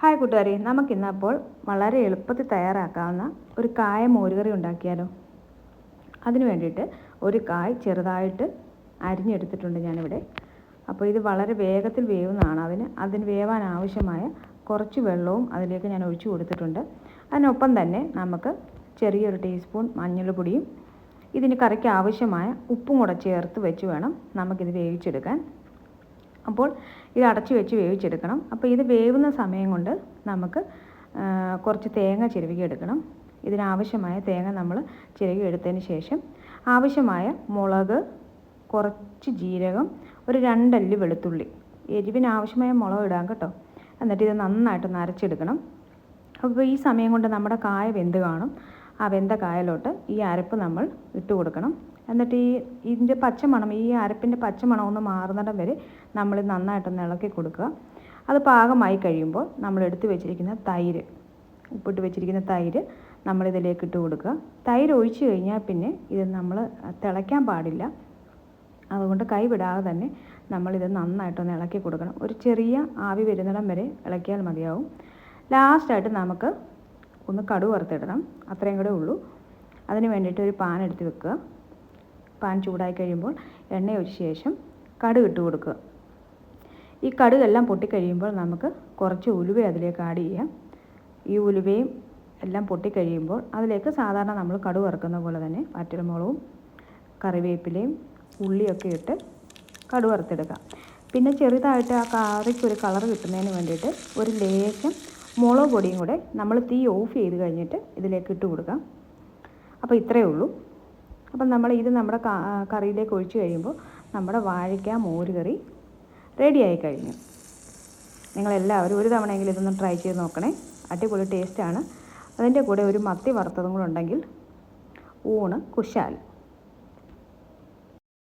Hi കൂട്ടുകാരെ നമുക്കിന്നപ്പോൾ വളരെ എളുപ്പത്തിൽ തയ്യാറാക്കാവുന്ന ഒരു കായ മോരുകറി ഉണ്ടാക്കിയാലോ? അതിന് വേണ്ടിയിട്ട് ഒരു കായ് ചെറുതായിട്ട് അരിഞ്ഞെടുത്തിട്ടുണ്ട് ഞാനിവിടെ. അപ്പോൾ ഇത് വളരെ വേഗത്തിൽ വേവുന്നതാണ്. അതിന് അതിന് വേവാൻ ആവശ്യമായ കുറച്ച് വെള്ളവും അതിലേക്ക് ഞാൻ ഒഴിച്ചു കൊടുത്തിട്ടുണ്ട്. അതിനൊപ്പം തന്നെ നമുക്ക് ചെറിയൊരു ടീസ്പൂൺ മഞ്ഞൾപ്പൊടിയും ഇതിന് കറിക്ക് ആവശ്യമായ ഉപ്പും കൂടെ ചേർത്ത് വെച്ച് വേണം നമുക്കിത് വേവിച്ചെടുക്കാൻ. അപ്പോൾ ഇത് അടച്ചു വെച്ച് വേവിച്ചെടുക്കണം. അപ്പോൾ ഇത് വേവുന്ന സമയം കൊണ്ട് നമുക്ക് കുറച്ച് തേങ്ങ ചിരവിക എടുക്കണം. ഇതിനാവശ്യമായ തേങ്ങ നമ്മൾ ചിരകി എടുത്തതിന് ശേഷം ആവശ്യമായ മുളക് കുറച്ച് ജീരകം ഒരു രണ്ടല്ലി വെളുത്തുള്ളി. എരിവിന് ആവശ്യമായ മുളക് ഇടാം കേട്ടോ. എന്നിട്ട് ഇത് നന്നായിട്ട് നരച്ചെടുക്കണം. അപ്പോൾ ഈ സമയം കൊണ്ട് നമ്മുടെ കായ വെന്ത് കാണും. ആ വെന്ത കായലോട്ട് ഈ അരപ്പ് നമ്മൾ ഇട്ട് കൊടുക്കണം. എന്നിട്ട് ഈ ഇതിന്റെ പച്ചമണം ഈ അരപ്പിന്റെ പച്ചമണം ഒന്ന് മാറുന്നിടം വരെ നമ്മൾ നന്നായിട്ടൊന്ന് ഇളക്കി കൊടുക്കുക. അത് പാകമായി കഴിയുമ്പോൾ നമ്മൾ എടുത്തു വെച്ചിരിക്കുന്ന തൈര് ഉപ്പിട്ട് വെച്ചിരിക്കുന്ന തൈര് നമ്മളിതിലേക്ക് ഇട്ട് കൊടുക്കുക. തൈര് ഒഴിച്ചു കഴിഞ്ഞാൽ പിന്നെ ഇത് നമ്മൾ തിളയ്ക്കാൻ പാടില്ല. അതുകൊണ്ട് കൈവിടാതെ തന്നെ നമ്മളിത് നന്നായിട്ടൊന്ന് ഇളക്കി കൊടുക്കണം. ഒരു ചെറിയ ആവി വരുന്നിടം വരെ ഇളക്കിയാൽ മതിയാവും. ലാസ്റ്റായിട്ട് നമുക്ക് ഒന്ന് കടു വറുത്തിടണം അത്രയും കൂടെ ഉള്ളൂ. അതിന് വേണ്ടിയിട്ട് ഒരു പാൻ എടുത്ത് വെക്കുക. പാൻ ചൂടായി കഴിയുമ്പോൾ എണ്ണ ഒഴിച്ച ശേഷം കടുക് ഇട്ട് കൊടുക്കുക. ഈ കടുകെല്ലാം പൊട്ടിക്കഴിയുമ്പോൾ നമുക്ക് കുറച്ച് ഉലുവ അതിലേക്ക് ആഡ് ചെയ്യാം. ഈ ഉലുവയും എല്ലാം പൊട്ടിക്കഴിയുമ്പോൾ അതിലേക്ക് സാധാരണ നമ്മൾ കടുക് വറുക്കുന്ന പോലെ തന്നെ വറ്റൽമുളകും കറിവേപ്പിലയും ഉള്ളിയൊക്കെ ഇട്ട് കടുക് വറുത്തെടുക്കാം. പിന്നെ ചെറുതായിട്ട് ആ കറിക്ക് ഒരു കളർ കിട്ടുന്നതിന് വേണ്ടിയിട്ട് ഒരു ലേശം മുളക് പൊടിയും കൂടെ നമ്മൾ തീ ഓഫ് ചെയ്ത് കഴിഞ്ഞിട്ട് ഇതിലേക്ക് ഇട്ട് കൊടുക്കാം. അപ്പോൾ ഇത്രയേ ഉള്ളൂ. അപ്പം നമ്മൾ ഇത് നമ്മുടെ കറിയിലേക്ക് ഒഴിച്ച് കഴിയുമ്പോൾ നമ്മുടെ വാഴയ്ക്ക മോര് കറി റെഡിയായി കഴിഞ്ഞു. നിങ്ങളെല്ലാവരും ഒരു തവണയെങ്കിലും ഇതൊന്ന് ട്രൈ ചെയ്ത് നോക്കണേ. അടിപൊളി ടേസ്റ്റാണ് അതിന്റെ കൂടെ ഒരു മത്തി വറുത്തതും കൂടെ ഉണ്ടെങ്കിൽ ഊണ് കുശാൽ.